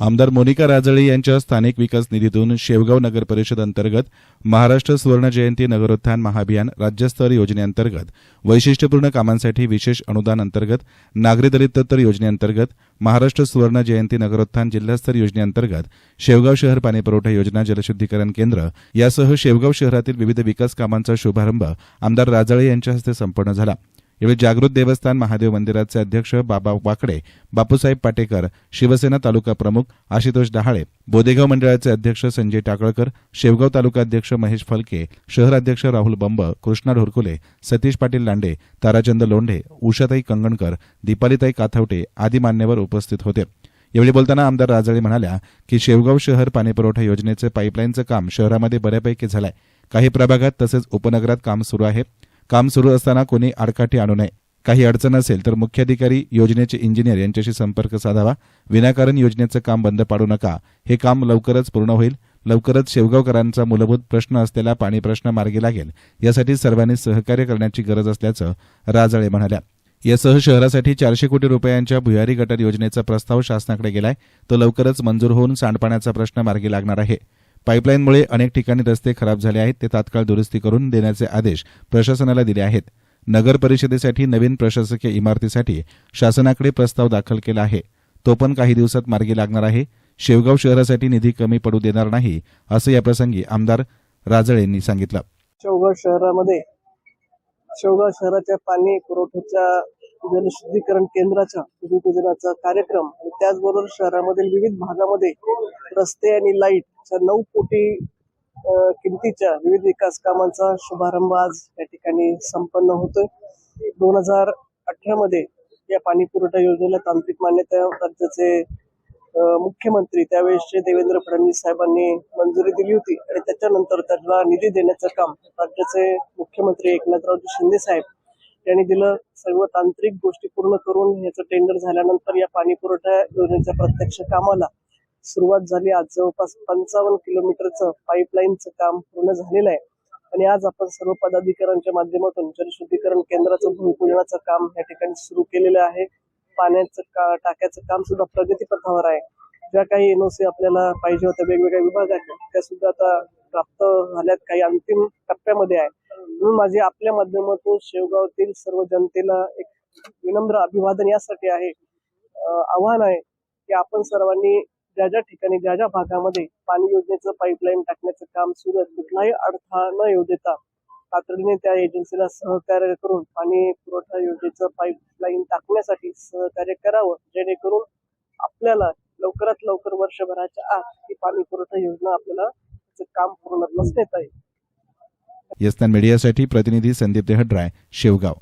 आमदार मोनिका राजळे यांच्या स्थानिक विकास निधीतून शेवगाव नगर परिषद अंतर्गत महाराष्ट्र सुवर्ण जयंती नगरोत्थान महाअभियान राज्यस्तर योजनेअंतर्गत वैशिष्ट्यपूर्ण कामांसाठी विशेष अनुदान अंतर्गत नागरी दलितोत्तर योजनेअंतर्गत महाराष्ट्र सुवर्ण जयंती नगरोत्थान जिल्हास्तर योजनेअंतर्गत शेवगाव शहर पाणीपुरवठा योजना जलशुद्धीकरण केंद्र यासह शेवगाव शहरातील विविध विकास कामांचा शुभारंभ आमदार राजळे यांच्या हस्ते संपन्न झाला. यावेळी जागृत देवस्थान महादेव मंदिराचे अध्यक्ष बाबा वाकडे बापूसाहेब पाटेकर शिवसेना तालुका प्रमुख आशुतोष डहाळे बोदेगाव मंडळाचे अध्यक्ष संजय टाकळकर शेवगाव तालुका अध्यक्ष महेश फलके शहराध्यक्ष राहुल बंब कृष्णा ढोरकुले सतीश पाटील लांडे ताराचंद लोंढे उषाताई कंगणकर दीपालीताई काथवटे आदी मान्यवर उपस्थित होते. यावेळी बोलताना आमदार राजळे म्हणाल्या की शेवगाव शहर पाणीपुरवठा योजनेचे पाईपलाईनचं काम शहरामध्ये बऱ्यापैकी झालंय. काही प्रभागात तसेच उपनगरात काम सुरू आहे. काम सुरू असताना कोणी आडकाठी आणू नये. काही अडचण असेल तर मुख्याधिकारी योजनेचे इंजिनियर यांच्याशी संपर्क साधावा. विनाकारण योजनेचं काम बंद पाडू नका. हे काम लवकरच पूर्ण होईल. लवकरच शेवगावकरांचा मूलभूत प्रश्न असलेला पाणी प्रश्न मार्गी लागेल. यासाठी सर्वांनी सहकार्य करण्याची गरज असल्याचं राजळे म्हणाल्या. यासह शहरासाठी चारशे कोटी रुपयांच्या भुयारी गटर योजनेचा प्रस्ताव शासनाकडे गेलाय. तो लवकरच मंजूर होऊन सांडपाण्याचा प्रश्न मार्गी लागणार आहे. पाईपलाईनमुळे अनेक ठिकाणी रस्ते खराब झाले आहेत ते तात्काळ दुरुस्ती करून देण्याचे आदेश प्रशासनाला दिले आहेत. नगर परिषदेसाठी नवीन प्रशासकीय इमारतीसाठी शासनाकडे प्रस्ताव दाखल केला आहे. तो पण काही दिवसात मार्गी लागणार आहे. शेवगाव शहरासाठी निधी कमी पडू देणार नाही असं याप्रसंगी आमदार राजळेंनी सांगितलं. शेवगाव शहरामध्ये शेवगाव शहराच्या पाणी पुरवठ्याच्या जलशुद्धीकरण केंद्राच्या भूमिपूजनाचा कार्यक्रम आणि त्याचबरोबर शहरामधील विविध भागामध्ये रस्ते आणि लाईटच्या नऊ कोटी किमतीच्या विविध विकास कामांचा शुभारंभ आज या ठिकाणी संपन्न होतोय. दोन हजार अठरा मध्ये या पाणी पुरवठा योजनेला तांत्रिक मान्यता राज्याचे मुख्यमंत्री त्यावेळेसचे देवेंद्र फडणवीस साहेबांनी मंजुरी दिली होती आणि त्याच्यानंतर त्याला निधी देण्याचं काम राज्याचे मुख्यमंत्री एकनाथरावजी शिंदे साहेब यांनी दिलं. सर्व तांत्रिक गोष्टी पूर्ण करून याचं टेंडर झाल्यानंतर या पाणी पुरवठा योजनेच्या प्रत्यक्ष कामाला सुरुवात झाली आज जवळपास पंचावन्न किलोमीटरचं पाईपलाईनचं काम पूर्ण झालेलं आहे. आणि आज आपण सर्व पदाधिकाऱ्यांच्या माध्यमातून जलशुद्धीकरण केंद्राचं भूमिपूजनाचं काम या ठिकाणी सुरू केलेलं आहे. पाण्याचं का टाक्याचं काम सुद्धा प्रगतीपथावर आहे. ज्या काही एनओसी आपल्याला पाहिजे होत्या वेगवेगळ्या विभागाच्या त्या सुद्धा आता प्राप्त झाल्यात. काही अंतिम टप्प्यामध्ये आहे. म्हणून माझे आपल्या माध्यमातून शेवगावातील सर्व जनतेला एक विनम्र अभिवादन यासाठी आहे. आव्हान आहे की आपण सर्वांनी ज्या ज्या ठिकाणी ज्या ज्या भागामध्ये पाणी योजनेचं पाईपलाईन टाकण्याचं काम सुरू आहे कुठलाही अडथळा न येऊ देता तातडीने त्या एजन्सीला सहकार्य करून पाणी पुरवठा योजनेचं पाईपलाईन टाकण्यासाठी सहकार्य करावं जेणेकरून आपल्याला लवकरात लवकर वर्षभराच्या आत ही पाणी पुरवठा योजना आपल्याला काम पूर्ण नेता येईल. यस्तान मीडियासाठी प्रतिनिधी संदीप देहड्राय शेवगाव